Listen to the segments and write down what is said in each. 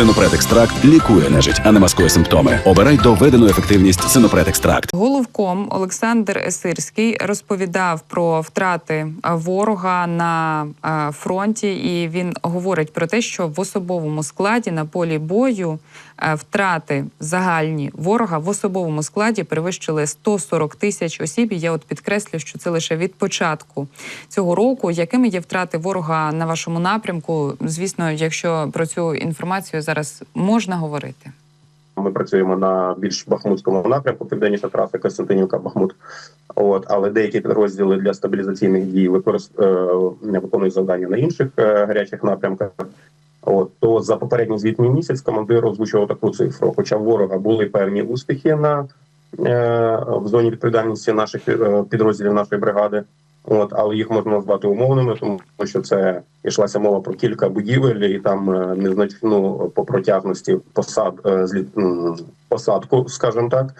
Синопред екстракт лікує нежить, а не маскує симптоми. Обирай доведену ефективність Синопред екстракт. Головком Олександр Сирський розповідав про втрати ворога на фронті, і він говорить про те, що в особовому складі на полі бою втрати загальні ворога в особовому складі перевищили 140 тисяч осіб. І я от підкреслю, що це лише від початку цього року. Якими є втрати ворога на вашому напрямку? Звісно, якщо про цю інформацію зараз можна говорити. Ми працюємо на більш бахмутському напрямку, південніша траса Костянтинівка Бахмут. От але деякі підрозділи для стабілізаційних дій використ... е, виконують завдання на інших е, гарячих напрямках. От то за попередній звітний місяць командир озвучував таку цифру. Хоча в ворога були певні успіхи на е, в зоні відповідальності наших е, підрозділів нашої бригади. От, але їх можна назвати умовними, тому що це йшлася мова про кілька будівель, і там е, незначну по протяжності посад е, посадку, скажімо так.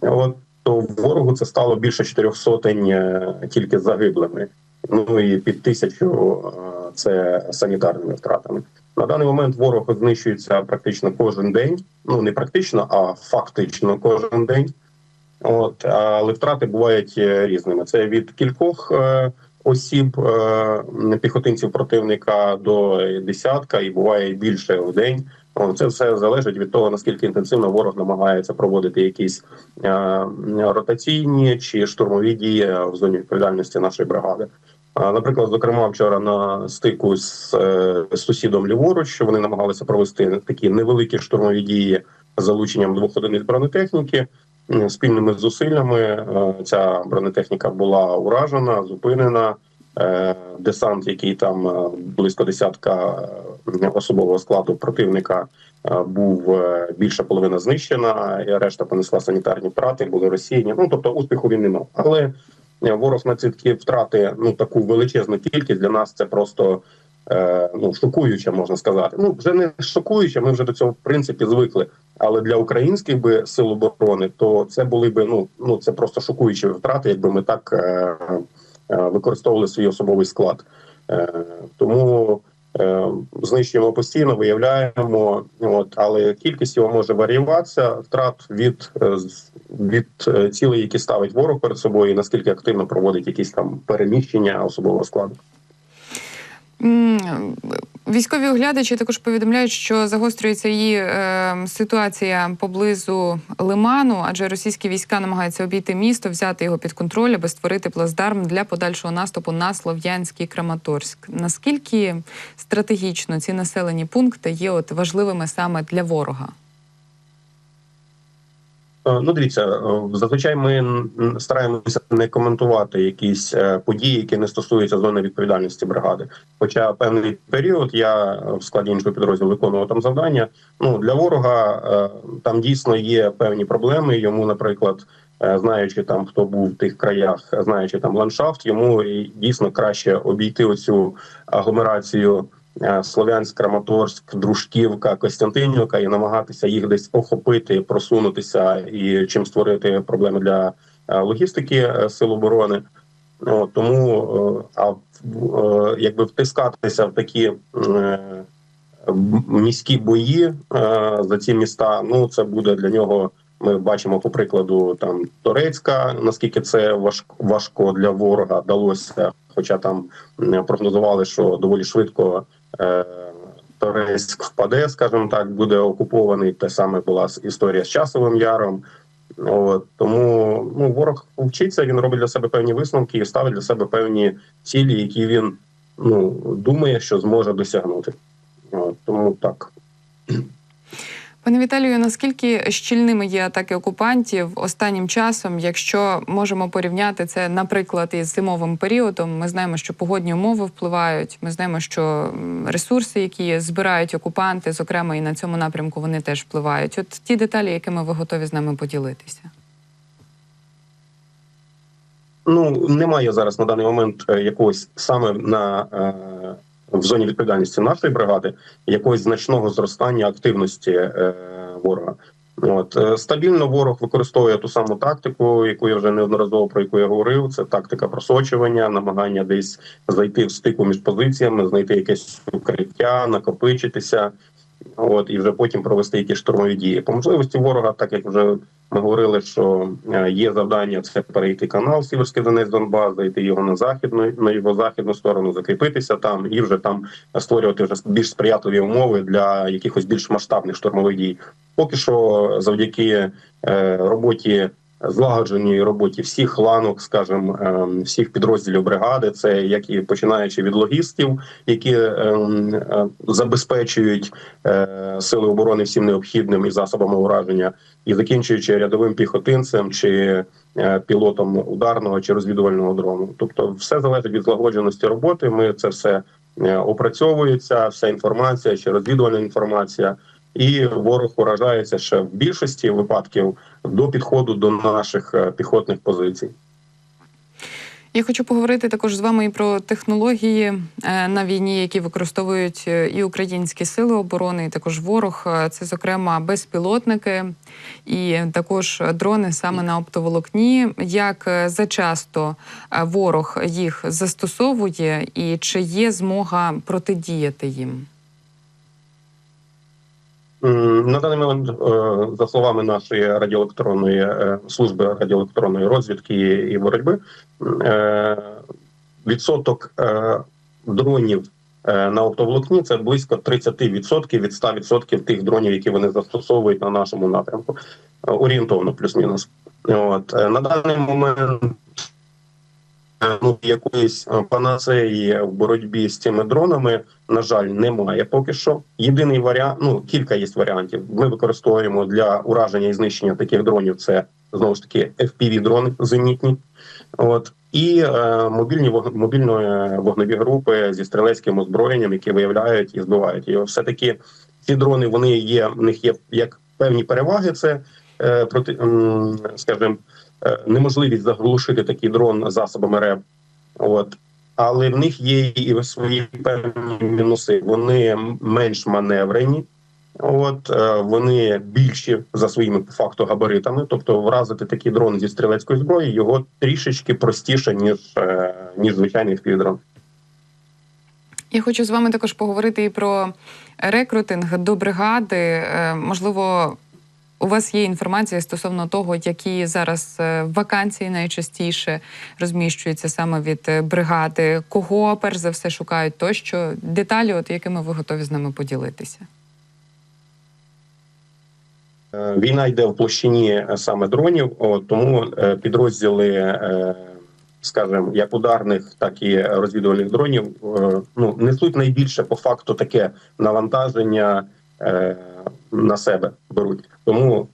От то ворогу це стало більше чотирьох сотень е, тільки загиблими. Ну і під тисячу е, це санітарними втратами. На даний момент ворог знищується практично кожен день. Ну не практично, а фактично кожен день. От але втрати бувають е, різними. Це від кількох е, осіб е, піхотинців противника до десятка, і буває більше в день. Це все залежить від того наскільки інтенсивно ворог намагається проводити якісь ротаційні чи штурмові дії в зоні відповідальності нашої бригади. Наприклад, зокрема, вчора на стику з, е, сусідом ліворуч вони намагалися провести такі невеликі штурмові дії з залученням двох одиниць бронетехніки. Спільними зусиллями е, ця бронетехніка була уражена, зупинена. Е, Десант, який там близько десятка особового складу противника, був більша половина знищена, і решта понесла санітарні втрати, були розсіяні. Ну тобто успіху він не мав. Але ворог на такі втрати ну таку величезну кількість для нас це просто е, ну шокуюче, можна сказати. Ну вже не шокуюче. Ми вже до цього в принципі звикли. Але для українських би сил оборони, то це були би ну ну це просто шокуючі втрати, якби ми так е, е, використовували свій особовий склад. Е, тому знищуємо постійно, виявляємо. От але кількість його може варіюватися. Втрат від, е, від е, цілей, які ставить ворог перед собою, і наскільки активно проводить якісь там переміщення особового складу. Військові оглядачі також повідомляють, що загострюється її е, ситуація поблизу Лиману, адже російські війська намагаються обійти місто, взяти його під контроль, аби створити плацдарм для подальшого наступу на Слов'янський Краматорськ. Наскільки стратегічно ці населені пункти є от важливими саме для ворога? Е, Ну, дивіться, е, зазвичай ми стараємося не коментувати якісь е, події, які не стосуються зони відповідальності бригади. Хоча певний період я в складі іншого підрозділу виконував там завдання. Ну для ворога там дійсно є певні проблеми. Йому, наприклад, знаючи там, хто був в тих краях, знаючи там ландшафт, йому дійсно краще обійти оцю агломерацію. Е, Слов'янськ, Краматорськ, Дружківка, Костянтинівка і намагатися їх десь охопити, просунутися і чим створити проблеми для е, логістики е, сил оборони. Тому а якби втискатися в такі міські бої за ці міста, ну це буде для нього. Ми бачимо по прикладу там Торецька, наскільки це важко для ворога вдалося, хоча там прогнозували, що доволі швидко е, Торецьк впаде, скажімо так, буде окупований. Те саме була історія з часовим яром. От, тому ну, ворог вчиться, він робить для себе певні висновки і ставить для себе певні цілі, які він ну, думає, що зможе досягнути. От, тому так. Пане Віталію, наскільки щільними є атаки окупантів останнім часом, якщо можемо порівняти це, наприклад, із зимовим періодом, ми знаємо, що погодні умови впливають. Ми знаємо, що ресурси, які збирають окупанти, зокрема і на цьому напрямку, вони теж впливають. От ті деталі, якими ви готові з нами поділитися. Ну немає зараз на даний момент е, якогось саме на е, в зоні відповідальності нашої бригади якогось значного зростання активності е, ворога. От е, стабільно ворог використовує ту саму тактику, яку я вже неодноразово про яку я говорив. Це тактика просочування, намагання десь зайти в стику між позиціями, знайти якесь укриття, накопичитися. От і вже потім провести якісь штурмові дії. По можливості ворога, так як вже ми говорили, що е, є завдання це перейти канал Сіверський Донець Донбас, зайти його на західну на його західну сторону, закріпитися там і вже там створювати вже більш сприятливі умови для якихось більш масштабних штурмових дій. Поки що, завдяки е, роботі. Злагодженій роботі всіх ланок, скажімо, ем, всіх підрозділів бригади, це як і починаючи від логістів, які ем, е, забезпечують е, сили оборони всім необхідним і засобами ураження, і закінчуючи рядовим піхотинцем чи е, пілотом ударного чи розвідувального дрону. Тобто, все залежить від злагодженості роботи. Ми це все е, опрацьовується, вся інформація чи розвідувальна інформація. І ворог уражається ще в більшості випадків до підходу до наших е, піхотних позицій. Я хочу поговорити також з вами і про технології е, на війні, які використовують е, і українські сили оборони, і також ворог. Це, зокрема, безпілотники і також дрони саме на оптоволокні. Як зачасто ворог їх застосовує, і чи є змога протидіяти їм? М, На даний момент, е, за словами нашої радіоелектронної е, служби радіоелектронної розвідки і боротьби, е, відсоток е, дронів е, на оптоволокні це близько 30% від 100% тих дронів, які вони застосовують на нашому напрямку. Е, Орієнтовно, плюс-мінус. От е, на даний момент. Е, Ну, якоїсь е, панацеї в боротьбі з цими дронами, на жаль, немає поки що. Єдиний варіант, ну кілька є варіантів. Ми використовуємо для ураження і знищення таких дронів. Це знову ж таки fpv дрони зенітні. От і е, мобільні мобільної вогневі групи зі стрілецьким озброєнням, які виявляють і збивають його. Все таки ці дрони вони є. В них є як певні переваги. Це е, проти, скажімо, е, неможливість заглушити такий дрон засобами РЕБ. От але в них є і свої певні мінуси. Вони менш маневрені. От е, вони більші за своїми по факту габаритами, тобто вразити такий дрон зі стрілецької зброї його трішечки простіше ніж е, ніж звичайний впівдрон. Я хочу з вами також поговорити і про рекрутинг до бригади. Е, Можливо, у вас є інформація стосовно того, які зараз е, вакансії найчастіше розміщуються саме від е, бригади, кого перш за все шукають тощо. Деталі, от якими ви готові з нами поділитися. Е, Війна йде в площині саме дронів, тому підрозділи, скажімо, як ударних, так і розвідувальних дронів, ну несуть найбільше по факту таке навантаження на себе беруть. Тому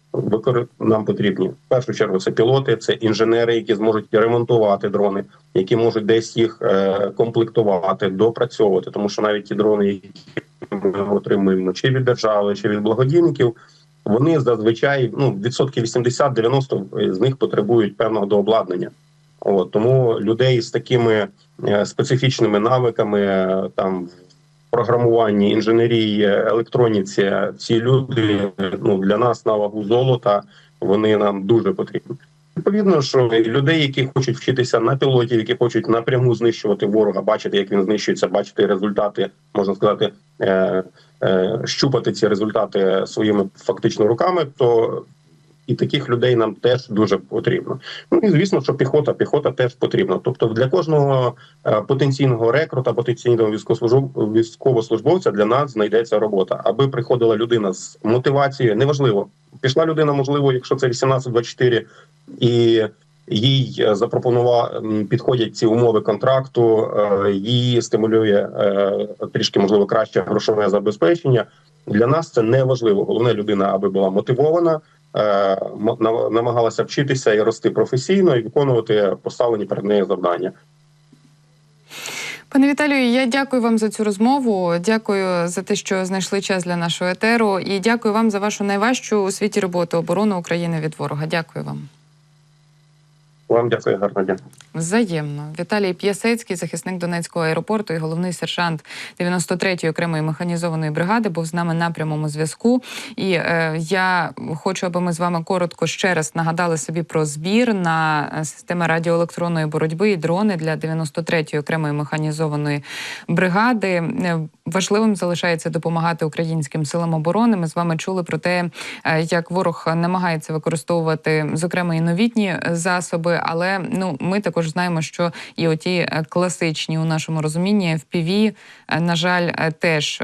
нам потрібні в першу чергу це пілоти, це інженери, які зможуть ремонтувати дрони, які можуть десь їх е, комплектувати, допрацьовувати. Тому що навіть ті дрони, які ми отримуємо чи від держави, чи від благодійників вони зазвичай ну відсотків 80-90 з них потребують певного дообладнання. От тому людей з такими е, специфічними навиками, е, там програмуванні, інженерії, електроніці, ці люди ну для нас на вагу золота. Вони нам дуже потрібні. Відповідно, що людей, які хочуть вчитися на пілотів, які хочуть напряму знищувати ворога, бачити, як він знищується, бачити результати, можна сказати, е, е, щупати ці результати своїми фактично руками, то і таких людей нам теж дуже потрібно. Ну і звісно, що піхота, піхота теж потрібна. Тобто для кожного е, потенційного рекрута, потенційного військовослужб- військовослужбовця для нас знайдеться робота, аби приходила людина з мотивацією. Неважливо, пішла людина, можливо, якщо це 18-24, і їй запропонував підходять ці умови контракту, е, її стимулює е, трішки можливо краще грошове забезпечення. Для нас це не важливо. Головне людина, аби була мотивована, намагалася вчитися і рости професійно і виконувати поставлені перед нею завдання. Пане Віталію, я дякую вам за цю розмову. Дякую за те, що знайшли час для нашого етеру. І дякую вам за вашу найважчу у світі роботу оборону України від ворога. Дякую вам. Вам дякую, гарного дня. Взаємно Віталій П'ясецький, захисник Донецького аеропорту і головний сержант 93-ї окремої механізованої бригади, був з нами на прямому зв'язку. І е, я хочу, аби ми з вами коротко ще раз нагадали собі про збір на е, системи радіоелектронної боротьби і дрони для 93-ї окремої механізованої бригади. Е, Важливим залишається допомагати українським силам оборони. Ми з вами чули про те, е, як ворог намагається використовувати зокрема і новітні засоби. Але ну ми також знаємо, що і оті е, класичні у нашому розумінні в е, на жаль, е, теж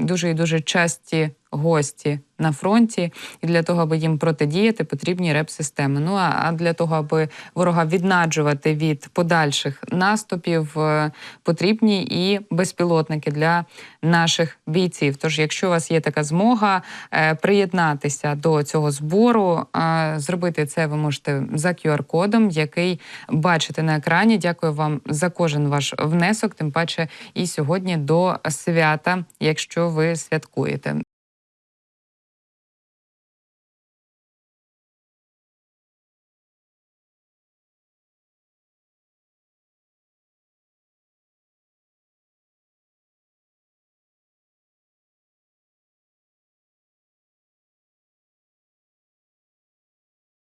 дуже і дуже часті гості на фронті, і для того, аби їм протидіяти, потрібні реп-системи. Ну а для того, аби ворога віднаджувати від подальших наступів, е, потрібні і безпілотники для наших бійців. Тож, якщо у вас є така змога е, приєднатися до цього збору, е, зробити це ви можете за QR-кодом, який бачите на екрані. Дякую вам за кожен ваш внесок. Тим паче і сьогодні до свята, якщо ви святкуєте.